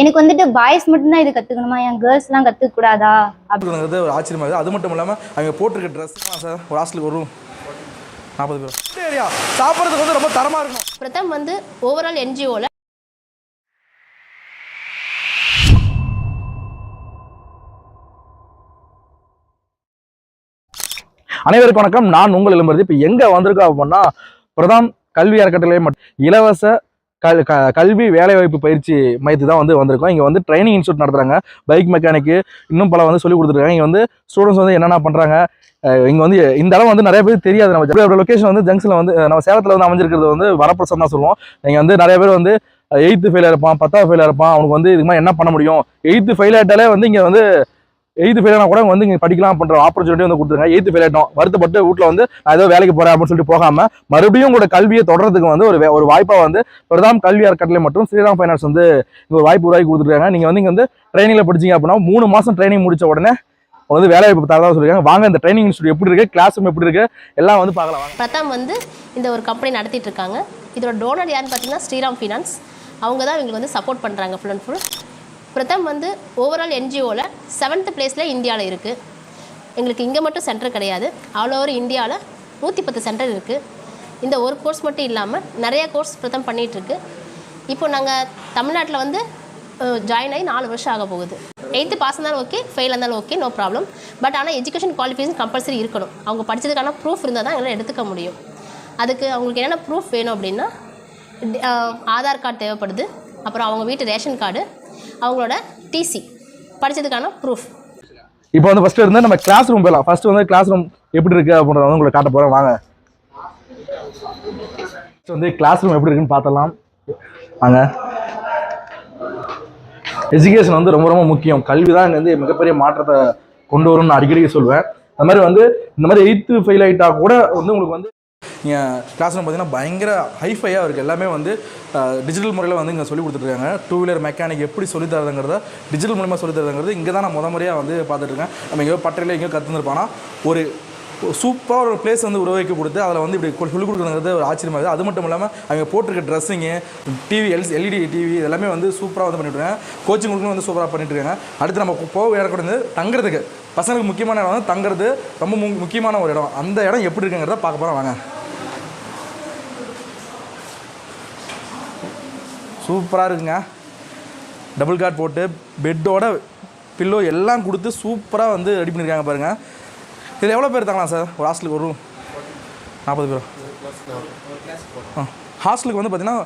எனக்கு வந்துட்டு பாய்ஸ் மட்டும்தான் இது கத்துக்கணுமா? என் கேர்ள்ஸ் எல்லாம் கத்துக்க கூடாதா அப்படி அப்படிங்கிறது ஒரு ஆச்சரியமா இருக்குது. அது மட்டும் இல்லாமல் அவங்க போட்டிருக்க ட்ரெஸ் சார். ஒரு ஹாஸ்டலுக்கு ஒரு room. நாற்பது பேர். சரியா சாப்பிட்றதுக்கு வந்து ரொம்ப தரமாக இருக்கும் பிரதம் வந்து ஓவரால் என்ஜிஓவில் அனைவருக்கும் வணக்கம். நான் உங்கள் இளம்பரதி. இப்போ எங்கே வந்திருக்கோம் அப்படின்னா பிரதாம் கல்வி அறக்கட்டளை மற்றும் இலவச கல் க கல்வி வேலைவாய்ப்பு பயிற்சி மையத்துக்கு தான் வந்து வந்திருக்கோம். இங்கே வந்து ட்ரைனிங் இன்ஸ்டியூட் நடத்துகிறாங்க பைக் மெக்கானிக்கு இன்னும் பல வந்து சொல்லி கொடுத்துருக்காங்க. இங்கே வந்து ஸ்டூடெண்ட்ஸ் வந்து என்னென்ன பண்ணுறாங்க இங்கே வந்து இந்த இடம் வந்து நிறைய பேர் தெரியாது. நம்ம லொக்கேஷன் வந்து ஜங்ஷனில் வந்து நம்ம சேலத்தில் வந்து அமைஞ்சிருக்கிறது வந்து வரப்பிரசம் தான் சொல்லுவோம். இங்கே வந்து நிறைய பேர் வந்து எயித்து ஃபெயிலாக இருப்பான் பத்தாவது ஃபெயிலாக இருப்பான். அவனுக்கு வந்து இதுக்கு மாதிரி என்ன பண்ண முடியும்? எயித்து ஃபெயில் ஆகிட்டாலே வந்து இங்கே வந்து எய்த்து ஃபெயில் ஆனால் கூட வந்து இங்கே படிக்கலாம் பண்ணுற ஆப்பர்ச்சுனிட்டி வந்து கொடுத்துருங்க எய்த்து ஃபெயில் ஆகிட்டோம் வருத்தப்பட்டு வீட்டில் வந்து நான் ஏதோ வேலைக்கு போகிறேன் அப்படின்னு சொல்லிட்டு போகாமல் மறுபடியும் உங்களோட கல்வியை தொடர்றதுக்கு வந்து ஒரு வே- ஒரு வாய்ப்பாக வந்து பிரதாம் கல்வி அறக்கட்டளை மற்றும் ஸ்ரீராம் ஃபைனான்ஸ் வந்து ஒரு வாய்ப்பு உருவாக்கி கொடுத்துருக்காங்க. நீங்கள் வந்து இங்கே வந்து ட்ரைனிங்கில் படிச்சீங்க அப்படின்னா மூணு மாதம் ட்ரைனிங் முடிச்ச உடனே வந்து வேலை வாய்ப்பு தரதாக சொல்லியிருக்காங்க. வாங்க இந்த ட்ரைனிங் இன்ஸ்டியூட் எப்படி இருக்குது கிளாஸ் ரூம் எப்படி இருக்குது எல்லாம் வந்து பார்க்கலாம். பிரதாம் வந்து இந்த ஒரு கம்பெனி நடத்திட்டு இருக்காங்க. இதோட டோனர் யாருன்னு பார்த்தீங்கன்னா ஸ்ரீராம் ஃபினான்ஸ் அவங்க தான் இவங்களுக்கு வந்து சப்போர்ட் பண்ணுறாங்க ஃபுல் அண்ட் ஃபுல் பிரதம் வந்து ஓவரால் என்ஜிஓவில் செவன்த் பிளேஸில் இந்தியாவில் இருக்குது எங்களுக்கு இங்கே மட்டும் சென்டர் கிடையாது. ஆல் ஓவர் இந்தியாவில் நூற்றி பத்து சென்டர் இருக்குது இந்த ஒரு கோர்ஸ் மட்டும் இல்லாமல் நிறையா கோர்ஸ் பிரதம் பண்ணிகிட்ருக்கு இப்போ நாங்கள் தமிழ்நாட்டில் வந்து ஜாயின் ஆகி நாலு வருஷம் ஆக போகுது. எயித்து பாஸ் இருந்தாலும் ஓகே ஃபெயில் இருந்தாலும் ஓகே நோ ப்ராப்ளம் பட் ஆனால் எஜுகேஷன் குவாலிஃபிகேஷன் கம்பல்சரி இருக்கணும். அவங்க படித்ததுக்கான ப்ரூஃப் இருந்தால் தான் எங்களால் எடுத்துக்க முடியும். அதுக்கு அவங்களுக்கு என்னென்ன ப்ரூஃப் வேணும் அப்படின்னா ஆதார் கார்டு தேவைப்படுது. அப்புறம் அவங்க வீட்டு ரேஷன் கார்டு அவங்களோட டிசி படித்ததுக்கான ப்ரூஃப் இப்போ வந்து ஃபஸ்ட்டு இருந்தால் நம்ம கிளாஸ் ரூம் போயிடலாம் ஃபஸ்ட்டு வந்து கிளாஸ் ரூம் எப்படி இருக்கு அப்படின்றத வந்து உங்களுக்கு காட்ட போறேன் வாங்க. First வந்து கிளாஸ் ரூம் எப்படி இருக்குன்னு பார்த்தலாம் வாங்க. எஜுகேஷன் வந்து ரொம்ப ரொம்ப முக்கியம். கல்வி தான் இங்கே வந்து மிகப்பெரிய மாற்றத்தை கொண்டு வரும்னு நான் அடிக்கடி சொல்லுவேன் அந்த மாதிரி வந்து இந்த மாதிரி எயித்து ஃபெயில் ஆகிட்டா கூட வந்து உங்களுக்கு வந்து கிளாஸ் ரூம் பார்த்தீங்கன்னா பயங்கர ஹைஃபையாக இருக்குது எல்லாமே வந்து டிஜிட்டல் முறையில் வந்து இங்கே சொல்லி கொடுத்துருக்காங்க டூ வீலர் மெக்கானிக் எப்படி சொல்லி தரதுங்கிறத டிஜிட்டல் மூலமாக சொல்லி தரதுங்கிறது இங்கே தான் நான் முத முறையாக வந்து பார்த்துட்டு இருக்கேன் நம்ம எங்கேயோ பட்டறையில் எங்கேயோ கற்றுருப்பானா ஒரு சூப்பராக ஒரு பிளேஸ் வந்து உருவாக்கி கொடுத்து அதில் வந்து இப்படி சொல்லிக் கொடுக்குறது ஒரு ஆச்சரியமாக இருக்குது. அது மட்டும் இல்லாமல் அவங்க போட்டிருக்க dressing TV L LED TV எல்லாமே வந்து சூப்பராக வந்து பண்ணிட்டுருக்காங்க கோச்சிங் கொடுக்கணும் வந்து சூப்பராக பண்ணிட்டுருக்காங்க அடுத்து நம்ம போக இடக்கூட வந்து தங்குறதுக்கு. பசங்களுக்கு முக்கியமான இடம் வந்து தங்குறது. ரொம்ப மு- முக்கியமான ஒரு இடம். அந்த இடம் எப்படி இருக்குங்கிறத பார்க்க போகிறோம் வாங்க. சூப்பராக இருக்குங்க. டபுள் கார்ட் போட்டு பெட்டோட பில்லோ எல்லாம் கொடுத்து சூப்பராக வந்து ரெடி பண்ணியிருக்காங்க பாருங்கள் இதில் எவ்வளோ பேர் தாங்களா சார்? ஒரு ஹாஸ்டலுக்கு ஒரு ரூம் நாற்பது பேர்? ஹாஸ்டலுக்கு வந்து பார்த்தீங்கன்னா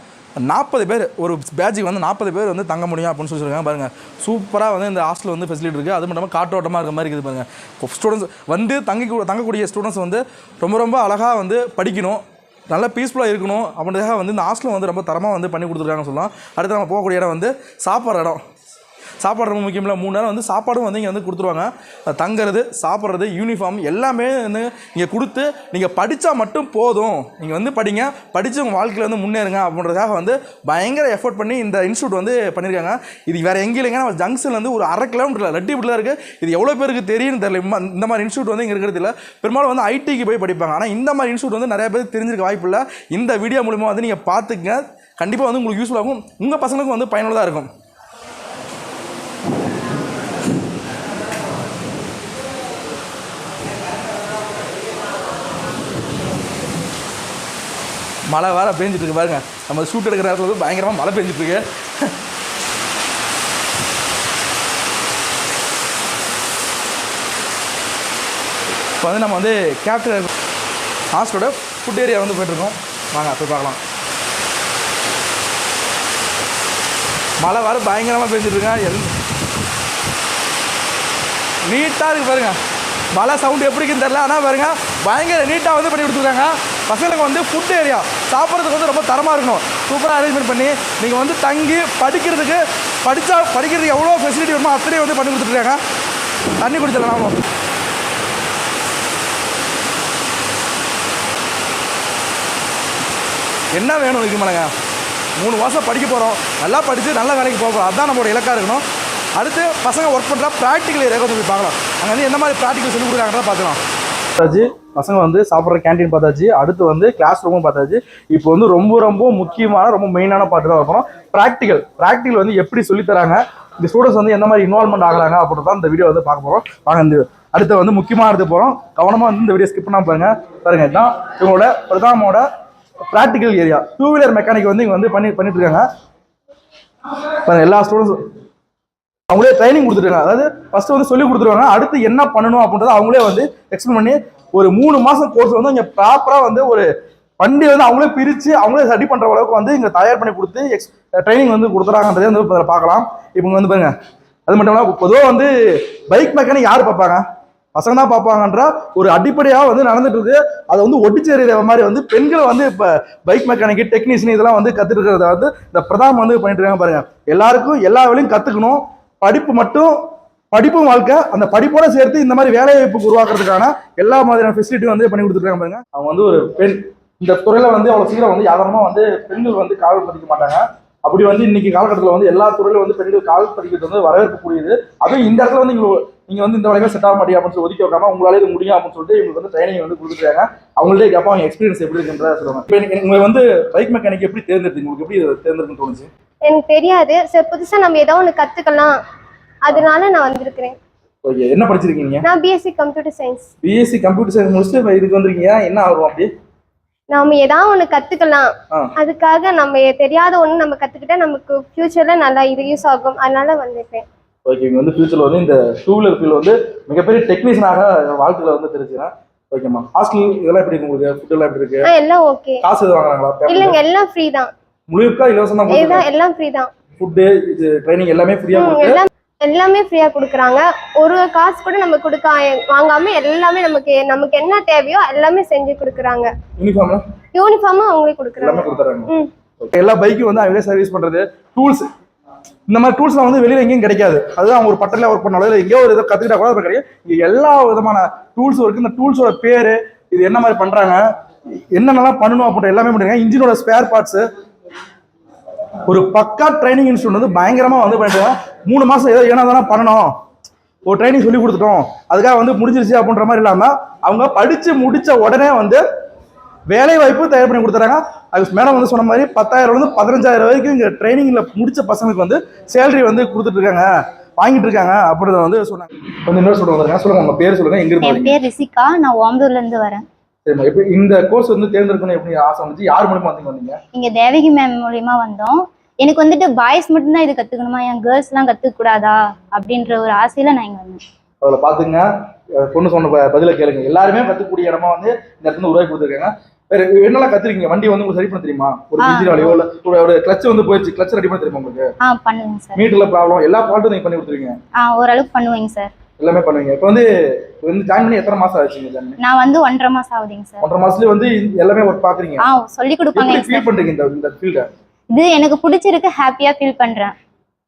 நாற்பது பேர் ஒரு பேட்சுக்கு வந்து நாற்பது பேர் வந்து தங்க முடியும் அப்படின்னு சொல்லி சொல்லியிருக்காங்க. பாருங்கள் சூப்பராக வந்து இந்த ஹாஸ்டல் வந்து ஃபெசிலிட்டி இருக்குது அது மட்டும் இல்லாமல் காற்றோட்டமாக இருக்க மாதிரி இருக்குது பாருங்கள் ஸ்டூடெண்ட்ஸ் வந்து தங்கி தங்கக்கூடிய ஸ்டூடெண்ட்ஸ் வந்து ரொம்ப ரொம்ப அழகாக வந்து படிக்கணும். நல்லா பீஸ்ஃபுல்லாக இருக்கணும். அப்படின்றதுக்காக வந்து இந்த ஹாஸ்டல் வந்து ரொம்ப தரமாக வந்து பண்ணி கொடுத்துருக்காங்கன்னு சொல்லலாம். அடுத்து நம்ம போகக்கூடிய இடம் வந்து சாப்பாடு இடம். சாப்பாடு ரொம்ப முக்கியம் இல்லை மூணு நேரம் வந்து சாப்பாடும் வந்து இங்கே வந்து கொடுத்துருவாங்க. தங்குறது சாப்பிட்றது யூனிஃபார்ம் எல்லாமே வந்து இங்கே கொடுத்து நீங்கள் படித்தா மட்டும் போதும். நீங்கள் வந்து படிங்க. படித்து உங்கள் வாழ்க்கையில் வந்து முன்னேறுங்க அப்படின்றதுக்காக வந்து பயங்கர எஃபோர்ட் பண்ணி இந்த இன்ஸ்டியூட் வந்து பண்ணியிருக்காங்க. இது வேறு எங்கேயும் இல்லைங்க. நம்ம ஜங்ஷன் வந்து ஒரு அரை கிலோமீட்டர் லட்டிப்பட்டில் வீட்டில் இருக்குது இது எவ்வளோ பேருக்கு தெரியும்னு தெரியல. இம்ம- இந்த மாதிரி இன்ஸ்டியூட் வந்து இங்கே இருக்கிறது இல்லை. பெரும்பாலும் வந்து ஐடிக்கு போய் படிப்பாங்க. ஆனால் இந்த மாதிரி இன்ஸ்டியூட் வந்து நிறைய பேர் தெரிஞ்சிருக்க வாய்ப்பு இல்லை. இந்த வீடியோ மூலிமா வந்து நீங்கள் பார்த்துக்கங்க. கண்டிப்பாக வந்து உங்களுக்கு யூஸ்ஃபுல்லாகும் உங்கள் பசங்களுக்கும் வந்து பயனுள்ளதாக இருக்கும். மழை வேற பேஞ்சிட்டு இருக்கு பாருங்க. நம்ம ஷூட் எடுக்கிற இடத்துல வந்து பயங்கரமாக மழை பெஞ்சிட்டு இருக்கு. இப்போ வந்து நம்ம வந்து கேப்டன் ஹாஸ்டலோட ஃபுட் ஏரியா வந்து போயிட்டுருக்கோம் வாங்க போய் பார்க்கலாம். மழை வேறு பயங்கரமாக பெஞ்சிட்டு இருக்க. எல் நீட்டாக இருக்குது பாருங்க. மழை சவுண்டு எப்படி இருக்குன்னு தெரில ஆனால் பாருங்க பயங்கர நீட்டாக வந்து பண்ணி கொடுத்துருக்காங்க. பசங்களுக்கு வந்து ஃபுட் ஏரியா சாப்பிட்றதுக்கு வந்து ரொம்ப தரமாக இருக்கணும். சூப்பராக அரேஞ்ச்மெண்ட் பண்ணி நீங்கள் வந்து தங்கி படிக்கிறதுக்கு படித்தா படிக்கிறதுக்கு எவ்வளோ ஃபெசிலிட்டி வேணுமோ அத்தனையும் வந்து பண்ணி கொடுத்துட்ருக்காங்க தண்ணி குடிச்சிடலாம் நாம என்ன வேணும் இதுக்கு மேலங்க மூணு மாதம் படிக்க போகிறோம் நல்லா படித்து நல்ல வேலைக்கு போக போகிறோம் அதுதான் நம்மளோட இலக்காக இருக்கணும். அடுத்து பசங்க ஒர்க் பண்ணுறா ப்ராக்டிக்கல் ஏரியா கொஞ்சம் போய் பார்க்கலாம். அங்கே வந்து என்ன மாதிரி ப்ராக்டிக்கல் சொல்லி கொடுக்குறாங்கன்றத பார்த்துக்கலாம் பார்த்தாச்சு. பசங்க வந்து சாப்பிட்ற கேண்டீன் பார்த்தாச்சு. அடுத்து வந்து கிளாஸ் ரூமும் பார்த்தாச்சு. இப்போ வந்து ரொம்ப ரொம்ப முக்கியமான ரொம்ப மெயினான பாட்டு தான் பார்க்கணும். ப்ராக்டிக்கல் ப்ராக்டிக்கல் வந்து எப்படி சொல்லித் தராங்க? இந்த ஸ்டூடெண்ட்ஸ் வந்து எந்த மாதிரி இன்வால்மெண்ட் ஆகுறாங்க அப்படின்னு தான் இந்த வீடியோ வந்து பார்க்க போகிறோம் வாங்க இந்த அடுத்து வந்து முக்கியமாக எடுத்து போகிறோம் கவனமாக வந்து இந்த வீடியோ ஸ்கிப் பண்ணாம பாருங்க. பாருங்க இதுதான் இவங்களோட பிரதாமோட practical area two wheeler mechanic வந்து இங்கே வந்து பண்ணி பண்ணிட்டு இருக்காங்க. எல்லா ஸ்டூடெண்ட்ஸ் அவங்களே ட்ரைனிங் கொடுத்துருக்காங்க. அதாவது ஃபர்ஸ்ட் வந்து சொல்லி கொடுத்துருவாங்க. அடுத்து என்ன பண்ணணும் அப்படின்றத அவங்களே வந்து எக்ஸ்பிளைன் பண்ணி ஒரு மூணு மாசம் கோர்ஸ் வந்து இங்கே ப்ராப்பரா வந்து ஒரு வண்டி வந்து அவங்களே பிரிச்சு அவங்களே ரெடி பண்ற அளவுக்கு வந்து இங்க தயார் பண்ணி கொடுத்து எக்ஸ் ட்ரைனிங் வந்து கொடுத்துறாங்கன்றதே வந்து இப்போ பார்க்கலாம். இப்போ வந்து பாருங்க. அது மட்டும் இல்லாமல் பொதுவாக வந்து பைக் மெக்கானிக் யார் பார்ப்பாங்க? பசங்க தான் பார்ப்பாங்கன்ற ஒரு அடிப்படையாக வந்து நடந்துட்டு இருக்கு. அதை வந்து ஒட்டிச்சேரிற மாதிரி வந்து பெண்கள் வந்து இப்போ பைக் மெக்கானிக் டெக்னீஷியன் இதெல்லாம் வந்து கற்றுட்டு இருக்கிறத வந்து இந்த பிரதாம் வந்து பண்ணிட்டு இருக்காங்க பாருங்க. எல்லாருக்கும் எல்லா வேலையும் கற்றுக்கணும் படிப்பு மட்டும் படிப்பும் வாழ்க்கை அந்த படிப்போட சேர்த்து இந்த மாதிரி வேலை வாய்ப்புக்கு உருவாக்குறதுக்கான எல்லா மாதிரியான ஃபெசிலிட்டியும் வந்து பண்ணி கொடுத்துருக்காங்க பாருங்க. அவங்க வந்து ஒரு பெண். இந்த துறையில வந்து அவ்வளவு சீக்கிரம் வந்து யாதனமா வந்து பெண்கள் வந்து காவல் பதிக்க மாட்டாங்க. அப்படி வந்து இன்னைக்கு காலகட்டத்தில் வந்து எல்லா துறையிலும் வந்து பெண்கள் கால் பதிக்கிறது வந்து வரவேற்கக்கூடியது. அதுவும் இந்த இடத்துல வந்து நீங்க நீங்க வந்து இந்த வேலைக்கு செட் ஆக மாட்டீங்க அப்படின்னு சொல்லி ஒதுக்கி வைக்காம உங்களால இது முடியும் அப்படின்னு சொல்லிட்டு இவங்களுக்கு வந்து ட்ரைனிங் வந்து கொடுத்துருக்காங்க. அவங்கள்ட்ட கேட்பா அவங்க எக்ஸ்பீரியன்ஸ் எப்படி இருக்குன்றத சொல்லுவாங்க. இப்போ எனக்கு- உங்களுக்கு வந்து பைக் மெக்கானிக் எப்படி தேர்ந்தெடுத்தீங்க? உங்களுக்கு எப்படி தேர்ந்தெடுக்குன்னு தோணுச்சு? எனக்கு தெரியாது. சரி புதுசா நம்ம ஏதோ ஒன்று கத்துக்கலாம். அதனால நான் வந்திருக்கிறேன். ஓகே என்ன படிச்சிருக்கீங்க? நான் BSc computer science BSc computer science முடிச்சுட்டு இதுக்கு வந்திருக்கீங்க. என்ன ஆகும் அப்படி? நாம ஏதாவது ஒன்று கத்துக்கலாம். அதுக்காக நம்ம தெரியாத ஒன்று நம்ம கத்துக்கிட்டா நமக்கு ஃபியூச்சர்ல நல்லா இது யூஸ் ஆகும். அதனால வந்திருக்கேன். ஓகே இங்க வந்து ஃபியூச்சர்ல வந்து இந்த டூ வீலர் ஃபீல்டு வந்து மிகப்பெரிய டெக்னீஷியனாக வாழ்க்கையில வந்து தெரிஞ்சுக்கிறேன் ஓகேம்மா ஹாஸ்டல் இதெல்லாம் எப்படி இருக்கு உங்களுக்கு? ஃபுட் எல்லாம் எப்படி இருக்கு? எல்லாம் ஓகே காசு எதுவும் வாங்குறாங்களா? இல்லைங்க எல்லாம் ஃப்ரீ தான். முழுக்கா இலவசம் தான் எல்லாம் ஃப்ரீ தான். ஃபுட்டு இது ட்ரைனிங் எல்லாமே ஃப்ரீயா கொடுத்து எல்லாம் எல்லாமே ஃப்ரீயா கொடுக்குறாங்க. ஒரு காசு கூட நம்ம கொடுக்க வாங்காம எல்லாமே நமக்கு நமக்கு என்ன தேவையோ எல்லாமே செஞ்சு கொடுக்குறாங்க. யூனிஃபார்ம் யூனிஃபார்மும் அவங்களே கொடுக்குறாங்க. எல்லா பைக்கும் வந்து அவங்களே சர்வீஸ் பண்றது? டூல்ஸ் இந்த மாதிரி டூல்ஸ்லாம் வந்து வெளியில எங்கேயும் கிடைக்காது. அதுதான் அவங்க ஒரு பட்டத்தில் ஒர்க் பண்ணாலும் இல்லை எங்கேயோ ஒரு இதை கத்துக்கிட்டா கூட கிடையாது. இங்க எல்லா விதமான டூல்ஸ் இருக்கு. இந்த டூல்ஸோட பேரு இது என்ன மாதிரி பண்றாங்க என்னென்னலாம் பண்ணணும் அப்படின்ற எல்லாமே பண்ணுறாங்க இன்ஜினோட ஸ்பேர் பார்ட்ஸ் ஒரு பக்கா ட்ரைனிங் இன்ஸ்டியூட் வந்து பயங்கரமா வந்து பண்ணிட்டு மூணு மாசம் ஏதோ ஏன்னா தானே பண்ணணும். ஒரு ட்ரைனிங் சொல்லி கொடுத்துட்டோம். அதுக்காக வந்து முடிஞ்சிருச்சு அப்படின்ற மாதிரி இல்லாம அவங்க படிச்சு முடிச்ச உடனே வந்து வேலை வாய்ப்பு தயார் பண்ணி கொடுத்துறாங்க. அது மேடம் வந்து சொன்ன மாதிரி பத்தாயிரம் இருந்து பதினஞ்சாயிரம் வரைக்கும் இங்க ட்ரைனிங்ல முடிச்ச பசங்களுக்கு வந்து சேலரி வந்து கொடுத்துட்டு இருக்காங்க. வாங்கிட்டு இருக்காங்க அப்படின்றத வந்து சொன்னாங்க. கொஞ்சம் இன்னொரு சொல்லுங்க வந்துருங்க சொல்லுங்க உங்க பேர் சொல்லுங்க. எங்க என் பேர் ரிசிகா நான் ஓம்பூர்ல இருந்து வரேன். சரிம்மா எப்படி இந்த கோர்ஸ் வந்து தேர்ந்தெடுக்கணும் எப்படி ஆசை வந்துச்சு? யார் மூலமா வந்து வந்தீங்க? இங்க தேவகி மேம் மூலியமா வந்தோம். எனக்கு வந்துட்டு பாய்ஸ் மட்டும்தான் இது கத்துக்கணுமா? என் கேர்ள்ஸ் எல்லாம் கத்துக்க கூடாதா அப்படின்ற ஒரு ஆசையில நான் இங்க வந்தேன். அதில் பார்த்துங்க பொண்ணு சொன்ன பதிலை கேளுங்க. எல்லாருமே கத்துக்கூடிய இடமா வந்து இந்த இடத்துல உருவாக்கி கொடுத்துருக்காங்க. வேற என்னெல்லாம் கத்துருக்கீங்க வண்டி வந்து உங்களுக்கு சரி பண்ண தெரியுமா? ஒரு வழியோ இல்ல ஒரு- கிளச் வந்து போயிடுச்சு. கிளச் ரெடி பண்ண தெரியுமா உங்களுக்கு? ஆ பண்ணுவேங்க சார் மீட்டர்ல ப்ராப்ளம் எல்லா ஃபால்ட்டும் நீங்க பண்ணி கொடுத்துருக்கீங்க ஆ ஓரளவுக்கு பண்ணுவேங்க சார் எல்லாமே பண்ணுவீங்க. இப்போ வந்து வந்து ஜாயின் பண்ணி எத்தனை மாசம் ஆச்சுங்க ஜாயின் பண்ணி? நான் வந்து ஒன்றரை மாசம் ஆகுதுங்க சார். ஒன்றரை மாசத்துலயே வந்து எல்லாமே ஒர்க் பாக்குறீங்க. ஆ சொல்லி கொடுப்பாங்க ஃபீல் பண்றீங்க இந்த இந்த ஃபீல்ட இது எனக்கு பிடிச்சிருக்கு ஹாப்பியா ஃபீல் பண்றேன்.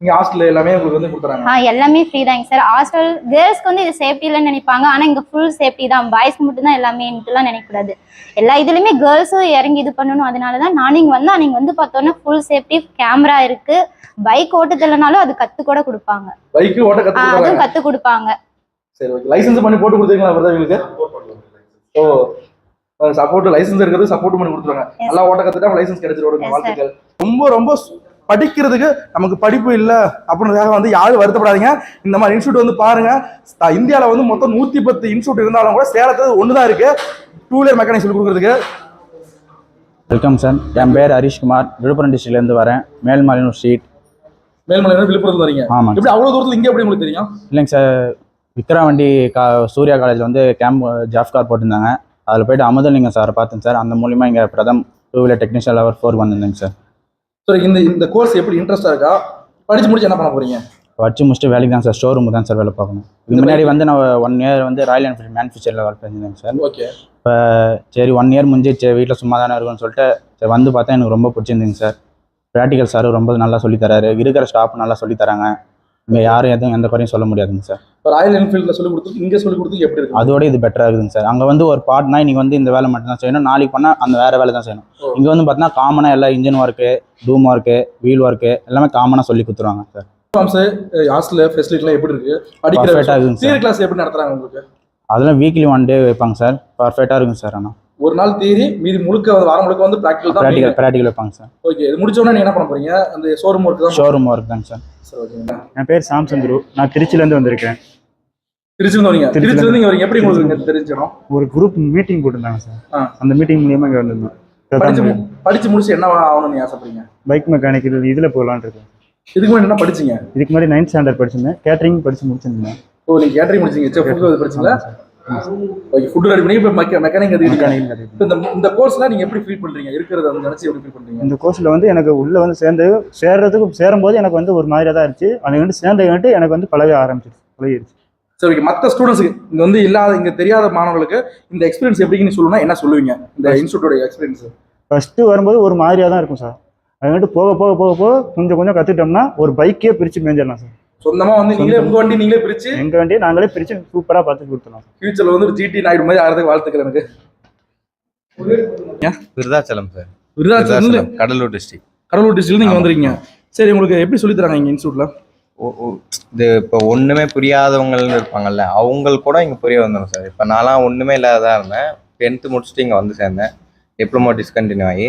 நீங்க ஹாஸ்டல்ல எல்லாமே உங்களுக்கு வந்து கொடுத்துறாங்க. ஆ எல்லாமே ஃப்ரீ தாங்க சார் ஹாஸ்டல் கேர்ள்ஸ்க்கு வந்து இது சேஃப்டி இல்லைன்னு நினைப்பாங்க. ஆனா இங்க ஃபுல் சேஃப்டி தான். பாய்ஸ்க்கு மட்டும் தான் எல்லாமேன்ட்டுலாம் நினைக்கக்கூடாது. எல்லா இதுலயுமே கேர்ள்ஸும் இறங்கி இது பண்ணணும். அதனால தான் நானும் இங்க வந்தா நீங்க வந்து பார்த்தோன்னா ஃபுல் சேஃப்டி கேமரா இருக்கு. பைக் ஓட்ட தெரியலனாலும் அது கத்து கூட கொடுப்பாங்க. பைக்கு ஓட்ட கத்து அதுவும் கத்து கொடுப்பாங்க. சரி ஓகே லைசன்ஸ் பண்ணி போட்டு கொடுத்தீங்களா பிரதா உங்களுக்கு ஓ சப்போர்ட் லைசன்ஸ் இருக்கிறது சப்போர்ட் பண்ணி கொடுத்துருவாங்க. நல்லா ஓட்ட கத்துட்டா லைசன்ஸ் sir. வாழ்த்துக்கள். ரொம்ப ரொம்ப படிக்கிறதுக்கு நமக்கு படிப்பு இல்ல அப்படின்றதுக்காக வந்து யாரும் வருத்தப்படாதீங்க. இந்த மாதிரி இன்ஸ்டியூட் வந்து பாருங்க. இந்தியால வந்து மொத்தம் நூத்தி பத்து இன்ஸ்டியூட் இருந்தாலும் கூட சேலத்துல ஒண்ணுதான் இருக்கு. டூ வீலர் மெக்கானிக் சொல்லி கொடுக்கறதுக்கு. வெல்கம் சார் என் பேர் ஹரிஷ்குமார். விழுப்புரம் டிஸ்ட்ரிக்ட்லேருந்து வரேன். மேல்மலையனூர் ஸ்ட்ரீட் மேல்மலை விழுப்புரத்துல வரீங்க. ஆமாங்க எப்படி அவ்வளவு தூரத்துல இங்க எப்படி உங்களுக்கு தெரியும்? இல்லைங்க சார் விக்ரவாண்டி கா சூர்யா காலேஜில் வந்து கேம்ப் ஜாப் கார் போட்டிருந்தாங்க. அதில் போயிட்டு அமுதலிங்கம் சாரை பார்த்தேன் சார் அந்த மூலிமா இங்கே Pratham two wheeler technician level four வந்திருந்தேங்க sir சரி இந்த இந்த கோர்ஸ் எப்படி இன்ட்ரெஸ்டா இருக்கா? படிச்சு முடிச்சு என்ன பண்ண போறீங்க? வச்சு முடிச்சுட்டு வேலைக்கு தான் சார் ஷோரூம் தான் சார் வேலை பார்க்கணும். இதுக்கு முன்னாடி வந்து நான் ஒன் இயர் வந்து ராயல் என்ஃபீல்ட் மேனுஃபேக்சரில் ஒர்க் பண்ணியிருந்தேங்க சார் ஓகே இப்போ சரி ஒன் இயர் முடிஞ்சிச்சு வீட்டில் சும்மா தானே இருக்கும்னு சொல்லிட்டு சரி வந்து பார்த்தா எனக்கு ரொம்ப பிடிச்சிருந்துங்க சார் ப்ராக்டிக்கல் சார் ரொம்ப நல்லா சொல்லித் தராரு. இருக்கிற ஸ்டாஃப் நல்லா சொல்லித் தராங்க. இங்கே யாரும் எதுவும் எந்த குறையும் சொல்ல முடியாதுங்க சார். இப்போ ராயல் என்ஃபீல்ட்ல சொல்லி கொடுத்து இங்க சொல்லி கொடுத்து எப்படி இருக்கு? அதோட இது பெட்டராக இருக்குதுங்க சார். அங்கே வந்து ஒரு பார்ட்னா இன்னைக்கு வந்து இந்த வேலை மட்டும் தான் செய்யணும். நாளைக்கு பண்ணால் அந்த வேறு வேலை தான் செய்யணும். இங்கே வந்து பார்த்தீங்கன்னா காமனாக எல்லா இன்ஜின் ஒர்க்கு டூம் ஒர்க்கு வீல் ஒர்க்கு எல்லாமே காமனாக சொல்லி கொடுத்துருவாங்க சார். ஹாஸ்டல் ஃபெசிலிட்டிலாம் எப்படி இருக்கு? படிக்கிற இருக்குங்க தியரி சார். கிளாஸ் எப்படி நடத்துறாங்க உங்களுக்கு? அதெல்லாம் வீக்லி ஒன் டே வைப்பாங்க சார். பர்ஃபெக்டாக இருக்கும் சார் ஆனால் ஒரு நாள் தியரி மீதி முழுக்க வந்து வாரம் முழுக்க வந்து ப்ராக்டிகல் தான் ப்ராக்டிக்கல் ப்ராக்டிக்கல் வைப்பாங்க சார் ஓகே இது முடிச்ச உடனே நீங்க என்ன பண்ண போறீங்க? அந்த ஷோரூம் ஒர்க் தான் ஷோரூம் ஒர்க் தாங்க சார் சரி ஓகேங்க என் பேர் சாம் சந்துரு நான் திருச்சிலேருந்து வந்திருக்கேன். திருச்சிருந்து வரீங்க திருச்சில திருச்சில இருந்து இங்க வரீங்க. எப்படி உங்களுக்கு தெரிஞ்சிடும்? ஒரு குரூப் மீட்டிங் போட்டிருந்தாங்க சார். அந்த மீட்டிங் மூலியமாக இங்கே வந்திருந்தோம். படிச்சு படிச்சு முடிச்சு என்ன ஆகணும்னு ஆசைப்படுறீங்க? பைக் மெக்கானிக்கல் இதில் போகலான்னு இருக்கேன் இதுக்கு முன்னாடி என்ன படிச்சீங்க? இதுக்கு முன்னாடி நைன்த் ஸ்டாண்டர்ட் படிச்சிருந்தேன். கேட்டரிங் படிச்சு முடிச்சிருந்தேன். ஓ நீங்க கேட்டரிங் முடிச்சீங்க. சரி ஃபுட் படிச்சீங்களா? ஓகே ஃபுட் ரெடி பண்ணி இப்போ மெக்கானிக் மெக்கானிக்கல் இப்போ இந்த இந்த கோர்ஸ்ல நீங்க எப்படி ஃபீல் பண்றீங்க? இருக்கிறத வந்து நினைச்சு எப்படி ஃபீல் பண்றீங்க? இந்த கோர்ஸில் வந்து எனக்கு உள்ளே வந்து சேர்ந்து சேர்றதுக்கு சேரும்போது எனக்கு வந்து ஒரு மாதிரியாக தான் இருந்துச்சு. அது வந்து சேர்ந்ததுட்டு எனக்கு வந்து பழக ஆரம்பிச்சிருச்சு பழகிடுச்சு சரி ஓகே மற்ற ஸ்டூடெண்ட்ஸுக்கு இங்க வந்து இல்லாத இங்க தெரியாத மாணவர்களுக்கு இந்த எக்ஸ்பீரியன்ஸ் எப்படின்னு சொல்லணும்னா என்ன சொல்லுவீங்க? இந்த இன்ஸ்டியூட்டோட எக்ஸ்பீரியன்ஸ் ஃபஸ்ட்டு வரும்போது ஒரு மாதிரியாக தான் இருக்கும் சார் அது வந்துட்டு போக போக போக போக கொஞ்சம் கொஞ்சம் கற்றுக்கிட்டோம்னா ஒரு பைக்கே பிரித்து மேஞ்சிடலாம் சார் சொந்தமா வந்து நீங்களே உங்க வண்டி நீங்களே பிரிச்சு எங்கள் வண்டியை நாங்களே பிரித்து சூப்பராக பார்த்து கொடுத்துடலாம் ஃபியூச்சர்ல வந்து ஜிடி நாயுடு மாதிரி ஆகிறதுக்கு வாழ்த்துக்கள் எனக்கு. விருதாச்சலம் சார். விருதாச்சலம் கடலூர் டிஸ்ட்ரிக்ட் கடலூர் டிஸ்ட்ரிக்ட்ல நீங்க. வந்திருக்கீங்க. சரி உங்களுக்கு எப்படி சொல்லி தராங்க இங்க இன்ஸ்டியூட்ல இது இப்போ ஒண்ணுமே புரியாதவங்கன்னு இருப்பாங்கல்ல அவங்க கூட இங்க புரிய வந்துடும் சார். இப்போ நான்லாம் ஒண்ணுமே இல்லாததா இருந்தேன். டென்த்து முடிச்சுட்டு இங்க வந்து சேர்ந்தேன். டிப்ளமோ டிஸ்கண்டினியூ ஆகி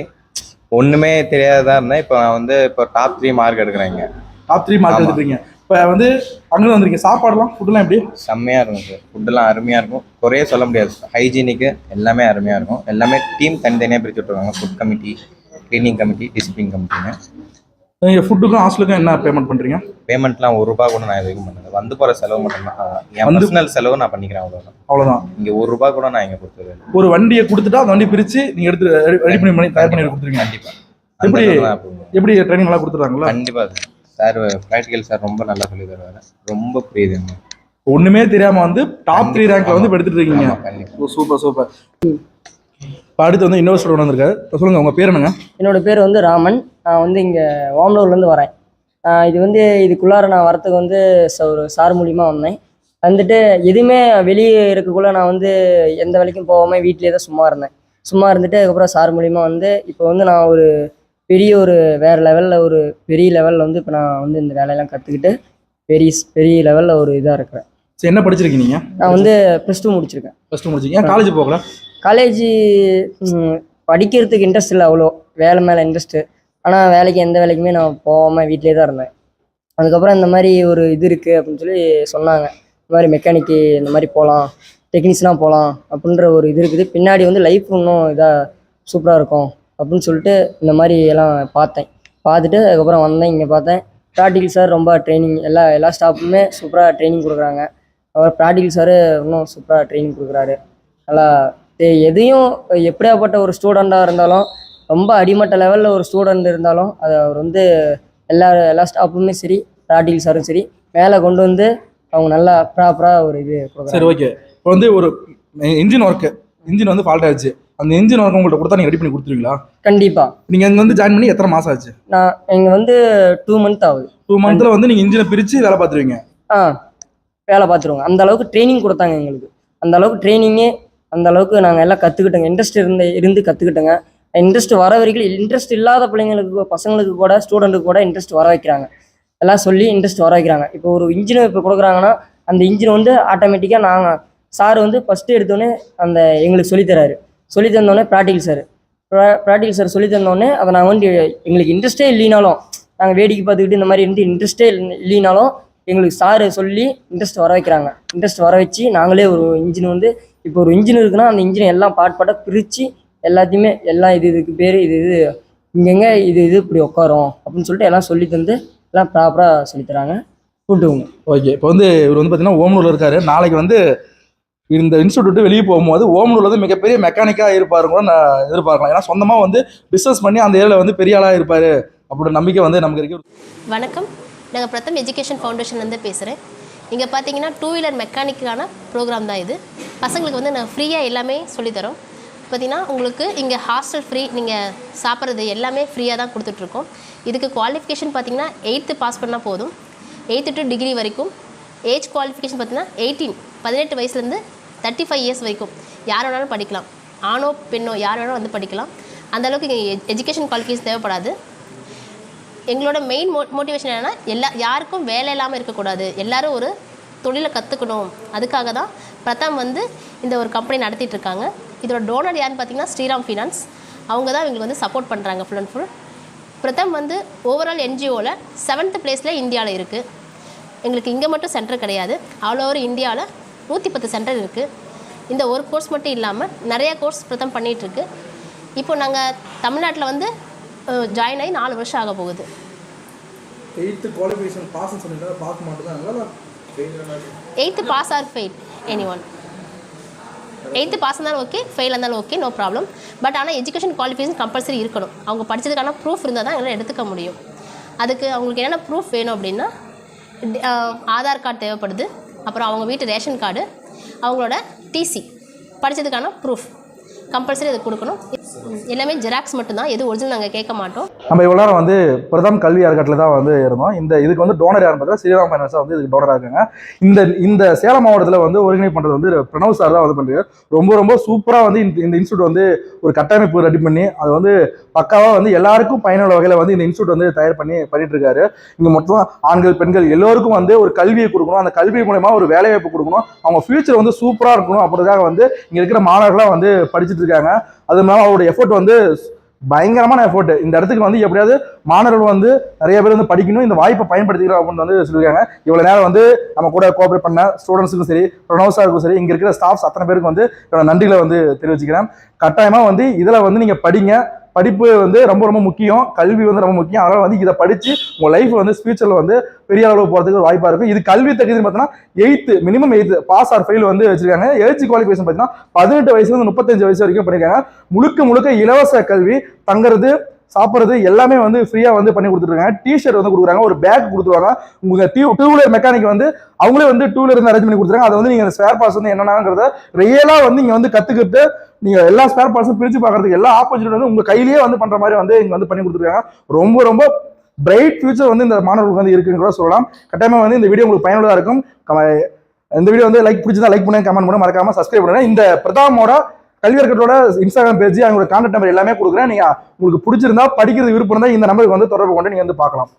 ஒண்ணுமே தெரியாததா இருந்தேன். இப்போ நான் வந்து இப்போ டாப் த்ரீ மார்க் எடுக்கிறேன் இங்க. டாப் த்ரீ மார்க் ஆமா. இப்போ வந்து அங்கே வந்திருக்கீங்க. சாப்பாடுலாம் ஃபுட்டுலாம் எப்படி? செம்மையா இருக்கும் சார் ஃபுட்டெல்லாம் அருமையா இருக்கும். குறையே சொல்ல முடியாது. ஹைஜீனிக்கு எல்லாமே அருமையா இருக்கும். எல்லாமே டீம் தனித்தனியாக பிரிச்சு விட்டுருவாங்க. Food committee cleaning committee discipline கமிட்டின்னு நீங்க ஃபுட்டுக்கும் ஹாஸ்டலுக்கும் என்ன பேமெண்ட் பண்றீங்க? பேமெண்ட்லாம் ஒரு ரூபா கூட நான் எதுவும் பண்ணது வந்து போற செலவு மட்டும்தான். அதான். என் பர்சனல் செலவு நான் பண்ணிக்கிறேன் அவ்வளவுதான். அவ்வளவுதான். இங்க ஒரு ரூபா கூட நான் இங்க கொடுத்தது இல்ல. ஒரு வண்டியை கொடுத்துட்டா அந்த வண்டி பிரிச்சு நீங்க எடுத்து ரெடி பண்ணி பண்ணி தயார் பண்ணி கொடுத்துருங்க கண்டிப்பா. அந்த எப்படி-. எப்படி ட்ரைனிங் நல்லா கொடுத்துறாங்களா கண்டிப்பா சார் ப்ராக்டிக்கல் சார் ரொம்ப நல்லா சொல்லி தருவாரு. ரொம்ப புரியுது எனக்கு. ஒண்ணுமே தெரியாம வந்து டாப் த்ரீ ரேங்க்ல வந்து எடுத்துட்டு இருக்கீங்க. சூப்பர் சூப்பர் இப்போ அடுத்து வந்து இன்வெஸ்டர் வந்திருக்காரு. இப்ப சொல்லுங்க உங்க பேர் என்னங்க? என்னோட பேர் வந்து ராமன். நான் வந்து இங்கே ஓமலூர்லேருந்து வரேன். இது வந்து இதுக்குள்ளார நான் வரத்துக்கு வந்து ச- ஒரு சார் மூலியமா வந்தேன். வந்துட்டு எதுவுமே வெளியே இருக்கக்குள்ள நான் வந்து எந்த வேலைக்கும் போகாமல் வீட்டிலே தான் சும்மா இருந்தேன். சும்மா இருந்துட்டு அதுக்கப்புறம் சார் மூலியமா வந்து இப்போ வந்து நான் ஒரு பெரிய ஒரு வேறு லெவலில் ஒரு பெரிய லெவலில் வந்து இப்போ நான் வந்து இந்த வேலையெல்லாம் கற்றுக்கிட்டு பெரிய பெரிய லெவலில் ஒரு இதாக இருக்கிறேன். சரி என்ன படிச்சிருக்கீங்க நான் வந்து ப்ளஸ் டூ முடிச்சிருக்கேன். ஃபர்ஸ்ட் முடிச்சிங்க ஏன் காலேஜ் போகல? காலேஜ் படிக்கிறதுக்கு இன்ட்ரெஸ்ட் இல்லை அவ்வளோ. வேலை மேலே இன்ட்ரெஸ்ட்டு ஆனால் வேலைக்கு எந்த வேலைக்குமே நான் போகாமல் வீட்டிலே தான் இருந்தேன். அதுக்கப்புறம் இந்த மாதிரி ஒரு இது இருக்குது அப்படின்னு சொல்லி சொன்னாங்க. இந்த மாதிரி மெக்கானிக்கு இந்த மாதிரி போகலாம் டெக்னீஷியனாக போகலாம் அப்படின்ற ஒரு இது இருக்குது. பின்னாடி வந்து லைஃப் இன்னும் இதாக சூப்பராக இருக்கும். அப்படின்னு சொல்லிட்டு இந்த மாதிரி எல்லாம் பார்த்தேன். பார்த்துட்டு அதுக்கப்புறம் வந்தேன் இங்கே பார்த்தேன். ப்ராக்டிகல் சார் ரொம்ப ட்ரைனிங் எல்லா எல்லா ஸ்டாஃப்புமே சூப்பராக ட்ரைனிங் கொடுக்குறாங்க. அப்புறம் ப்ராக்டிகல் சார் இன்னும் சூப்பராக ட்ரைனிங் கொடுக்குறாரு. நல்லா எதையும் எப்படியாப்பட்ட ஒரு ஸ்டூடெண்ட்டாக இருந்தாலும் ரொம்ப அடிமட்ட லெவலில் ஒரு ஸ்டூடெண்ட் இருந்தாலும் அதை அவர் வந்து எல்லா எல்லா ஸ்டாஃப்புமே சரி ப்ராக்டிகல் சாரும் சரி மேலே கொண்டு வந்து அவங்க நல்லா ப்ராப்பராக ஒரு இது சரி ஓகே இப்போ வந்து ஒரு இன்ஜின் ஒர்க்கு இன்ஜின் வந்து ஃபால்ட் ஆயிடுச்சு. அந்த இன்ஜின் ஒர்க் உங்கள்ட்ட கொடுத்தா நீங்க ரெடி பண்ணி கொடுத்துருவீங்களா? கண்டிப்பாக நீங்க அங்க வந்து ஜாயின் பண்ணி எத்தனை மாசம் ஆச்சு? நான் இங்கே வந்து டூ மந்த் ஆகுது. டூ மந்த்ல வந்து நீங்க இன்ஜினை பிரிச்சு வேலை பார்த்துருவீங்க. ஆ வேலை பார்த்துருவோங்க. அந்த அளவுக்கு ட்ரைனிங் கொடுத்தாங்க எங்களுக்கு. அந்த அளவுக்கு ட்ரைனிங்கே அந்த அளவுக்கு நாங்கள் எல்லாம் கற்றுக்கிட்டோங்க இன்ட்ரெஸ்ட் இருந்து இருந்து கற்றுக்கிட்டோங்க இன்ட்ரெஸ்ட் வர வரைக்கும் இன்ட்ரெஸ்ட் இல்லாத பிள்ளைங்களுக்கு பசங்களுக்கு கூட ஸ்டூடெண்ட்டுக்கு கூட இன்ட்ரெஸ்ட் வர வைக்கிறாங்க. எல்லாம் சொல்லி இன்ட்ரெஸ்ட் வர வைக்கிறாங்க. இப்போ ஒரு இன்ஜினை இப்போ கொடுக்குறாங்கன்னா அந்த இன்ஜின் வந்து ஆட்டோமேட்டிக்காக நாங்கள் சார் வந்து ஃபஸ்ட்டு எடுத்தோடனே அந்த எங்களுக்கு சொல்லித் தராரு. சொல்லி தந்தோடனே ப்ராக்டிகல் சார் ப்ராக்டிகல் சார் சொல்லி தந்தோடனே அதை நாங்கள் வந்து எங்களுக்கு இன்ட்ரெஸ்ட்டே இல்லைனாலும் நாங்கள் வேடிக்கை பார்த்துக்கிட்டு இந்த மாதிரி இருந்து இன்ட்ரெஸ்ட்டே இல்லைனாலும் எங்களுக்கு சார் சொல்லி இன்ட்ரெஸ்ட் வர வைக்கிறாங்க. இன்ட்ரெஸ்ட் வர வச்சு நாங்களே ஒரு இன்ஜின் வந்து இப்போ ஒரு இன்ஜின் இருக்குன்னா அந்த இன்ஜினை எல்லாம் பாட் பாட்டாக பிரித்து எல்லாத்தையுமே எல்லாம் இது இதுக்கு பேர் இது இது இங்கெங்க இது இது இப்படி உட்காரும் அப்படின்னு சொல்லிட்டு எல்லாம் சொல்லி தந்து எல்லாம் ப்ராப்பராக சொல்லித்தராங்க கூப்பிட்டுவோங்க ஓகே இப்போ வந்து இவர் வந்து பார்த்தீங்கன்னா ஓமலூர்ல இருக்காரு. நாளைக்கு வந்து இந்த இன்ஸ்டியூட் வெளியே போகும்போது ஓமலூர்ல வந்து மிகப்பெரிய மெக்கானிக்காக இருப்பாரு கூட நான் எதிர்பார்க்கலாம். ஏன்னா சொந்தமாக வந்து பிஸ்னஸ் பண்ணி அந்த ஏரியாவில் வந்து பெரிய ஆளாக இருப்பார் அப்படின்ற நம்பிக்கை வந்து நமக்கு இருக்கு. வணக்கம். நாங்கள் பிரதம் எஜுகேஷன் ஃபவுண்டேஷன்லேருந்து பேசுகிறேன் இங்கே பார்த்தீங்கன்னா டூ வீலர் மெக்கானிக்கான ப்ரோக்ராம் தான் இது. பசங்களுக்கு வந்து நான் ஃப்ரீயாக எல்லாமே சொல்லித்தரோம் பார்த்தீங்கன்னா உங்களுக்கு இங்கே ஹாஸ்டல் ஃப்ரீ நீங்கள் சாப்பிட்றது எல்லாமே ஃப்ரீயாக தான் கொடுத்துட்ருக்கோம். இதுக்கு குவாலிஃபிகேஷன் பார்த்தீங்கன்னா எயித்து பாஸ் பண்ணால் போதும். எயித்து டு டிகிரி வரைக்கும். ஏஜ் குவாலிஃபிகேஷன் பார்த்தீங்கன்னா எயிட்டீன் பதினெட்டு வயசுலேருந்து தேர்ட்டி ஃபைவ் இயர்ஸ் வரைக்கும் யார் வேணாலும் படிக்கலாம். ஆணோ பெண்ணோ யார் வேணாலும் வந்து படிக்கலாம். அந்த அளவுக்கு இங்கே எஜுகேஷன் குவாலிட்டிஸ் தேவைப்படாது. எங்களோட மெயின் மோ மோட்டிவேஷன் என்னென்னா எல்லா யாருக்கும் வேலை இல்லாமல் இருக்கக்கூடாது. எல்லாரும் ஒரு தொழிலை கற்றுக்கணும் அதுக்காக தான் பிரதம் வந்து இந்த ஒரு கம்பெனி நடத்திட்டுருக்காங்க இதோட டோனர் யாருன்னு பார்த்தீங்கன்னா ஸ்ரீராம் ஃபினான்ஸ் அவங்க தான் இவங்களுக்கு வந்து சப்போர்ட் பண்ணுறாங்க ஃபுல் அண்ட் ஃபுல் பிரதம் வந்து ஓவரால் என்ஜிஓவில் செவன்த் பிளேஸில் இந்தியாவில் இருக்குது எங்களுக்கு இங்கே மட்டும் சென்டர் கிடையாது. ஆல் ஓவர் இந்தியாவில் நூற்றி பத்து சென்டர் இருக்குது இந்த ஒரு கோர்ஸ் மட்டும் இல்லாமல் நிறைய கோர்ஸ் பிரதம் பண்ணிகிட்ருக்கு இப்போ நாங்கள் தமிழ்நாட்டில் வந்து ஜாயின் ஆகி நாலு வருஷம் ஆக போகுது. எயித்து குவாலிஃபிகேஷன் பாஸ்ன்னு சொன்னீங்கன்னா பார்க்க மாட்டேதான் eighth pass or fail any one eighth pass இருந்தாலும் ஓகே ஃபெயில் இருந்தாலும் ஓகே நோ ப்ராப்ளம் பட் ஆனால் எஜுகேஷன் குவாலிஃபிகேஷன் கம்பல்சரி இருக்கணும். அவங்க படித்ததுக்கான ப்ரூஃப் இருந்தால் தான் எங்களால் எடுத்துக்க முடியும். அதுக்கு அவங்களுக்கு என்னென்ன ப்ரூஃப் வேணும் அப்படின்னா ஆதார் கார்டு தேவைப்படுது. அப்புறம் அவங்க வீட்டு ரேஷன் கார்டு அவங்களோட டிசி படித்ததுக்கான ப்ரூஃப் கம்பல்சரி அதை கொடுக்கணும். எல்லாமே ஜெராக்ஸ் மட்டும்தான் எது ஒரிஜினல் நாங்கள் கேட்க மாட்டோம். நம்ம இவ்வளோ நேரம் வந்து பிரதம் கல்வி அறக்கட்டில் தான் வந்து இருந்தோம். இந்த இதுக்கு வந்து டோனர் யார் பார்த்தா ஸ்ரீராம் ஃபைனான்ஸாக வந்து இதுக்கு டோனராக இருக்காங்க. இந்த இந்த சேலம் மாவட்டத்தில் வந்து ஒருங்கிணைப்பு பண்ணுறது வந்து பிரணவ் சார் தான் வந்து பண்ணுறாரு ரொம்ப ரொம்ப சூப்பராக வந்து இந்த இந்த இன்ஸ்டியூட் வந்து ஒரு கட்டமைப்பு ரெடி பண்ணி அது வந்து பக்காவாக வந்து எல்லாருக்கும் பயனுள்ள வகையில் வந்து இந்த இன்ஸ்டியூட் வந்து தயார் பண்ணி பண்ணிட்டு இருக்காரு. இங்கே மொத்தம் ஆண்கள் பெண்கள் எல்லோருக்கும் வந்து ஒரு கல்வியை கொடுக்கணும். அந்த கல்வி மூலயமா ஒரு வேலைவாய்ப்பு கொடுக்கணும். அவங்க ஃபியூச்சர் வந்து சூப்பராக இருக்கணும். அப்படிக்காக வந்து இங்கே இருக்கிற மாணவர்களாக வந்து படிச்சுட்டு இருக்காங்க அது இல்லாமல் அவரோட எஃபோர்ட் வந்து பயங்கரமான எஃபோர்ட் இந்த இடத்துக்கு வந்து எப்படியாவது மாணவர்கள் வந்து நிறைய பேர் வந்து படிக்கணும் இந்த வாய்ப்பை பயன்படுத்திக்கிறோம் அப்படின்னு வந்து சொல்லியிருக்காங்க. இவ்வளோ நேரம் வந்து நம்ம கூட கோஆப்ரேட் பண்ண ஸ்டூடெண்ட்ஸுக்கும் சரி பிரணவ் சாருக்கும் சரி இங்கே இருக்கிற ஸ்டாஃப்ஸ் அத்தனை பேருக்கு வந்து என்னோட நன்றிகளை வந்து தெரிவிச்சுக்கிறேன். கட்டாயமாக வந்து இதில் வந்து நீங்கள் படிங்க படிப்பு வந்து ரொம்ப ரொம்ப முக்கியம். கல்வி வந்து ரொம்ப முக்கியம். அதனால் வந்து இதை படித்து உங்கள் லைஃப் வந்து ஃபியூச்சரில் வந்து பெரிய அளவு போகிறதுக்கு ஒரு வாய்ப்பாக இருக்கும் இது கல்வி தகுதின்னு பார்த்தீங்கன்னா eighth minimum eighth pass or fail வந்து வச்சிருக்காங்க. ஏஜ் குவாலிஃபிகேஷன் பார்த்தீங்கன்னா பதினெட்டு வயசுலேருந்து முப்பத்தஞ்சு வயசு வரைக்கும் பண்ணியிருக்காங்க முழுக்க முழுக்க இலவச கல்வி தங்குறது சாப்பிட்றது எல்லாமே வந்து ஃப்ரீயாக வந்து பண்ணி கொடுத்துருக்காங்க டிஷர்ட் வந்து கொடுக்குறாங்க. ஒரு பேக் கொடுத்துருவாங்க. உங்களுக்கு டூ டூ வீலர் மெக்கானிக் வந்து அவங்களே வந்து டூ வீலர் வந்து அரேஞ்ச் பண்ணி கொடுத்துருக்காங்க. அதை வந்து நீங்கள் ஸ்பேர் பார்ட்ஸ் வந்து என்னென்னாங்கிறத ரியலாக வந்து இங்கே வந்து கற்றுக்கிட்டு நீங்கள் எல்லா ஸ்பேர் பார்ட்ஸும் பிரித்து பார்க்கறதுக்கு எல்லா ஆப்பர்ச்சுனிட்டி வந்து உங்கள் கையிலேயே வந்து பண்ணுற மாதிரி வந்து இங்கே வந்து பண்ணி கொடுத்துருக்காங்க. ரொம்ப ரொம்ப பிரைட் ஃபியூச்சர் வந்து இந்த மாணவர்களுக்கு வந்து இருக்குன்னு கூட சொல்லலாம். கட்டாயமாக வந்து இந்த வீடியோ உங்களுக்கு பயனுள்ளதாக இருக்கும். இந்த வீடியோ வந்து லைக் பிடிச்சதா லைக் பண்ணுங்க கமெண்ட் பண்ணுங்க. மறக்காம சப்ஸ்கிரைப் பண்ணுங்க. இந்த பிரதாமோட கல்வி இன்ஸ்டாகிராம் பேஜ் அவங்களோட கான்டாக்ட் நம்பர் எல்லாமே கொடுக்குறேன். நீங்கள் உங்களுக்கு பிடிச்சிருந்தா படிக்கிறது விருப்பம் இருந்தால் இந்த நம்பருக்கு வந்து தொடர்பு கொண்டு நீங்கள் வந்து பார்க்கலாம்.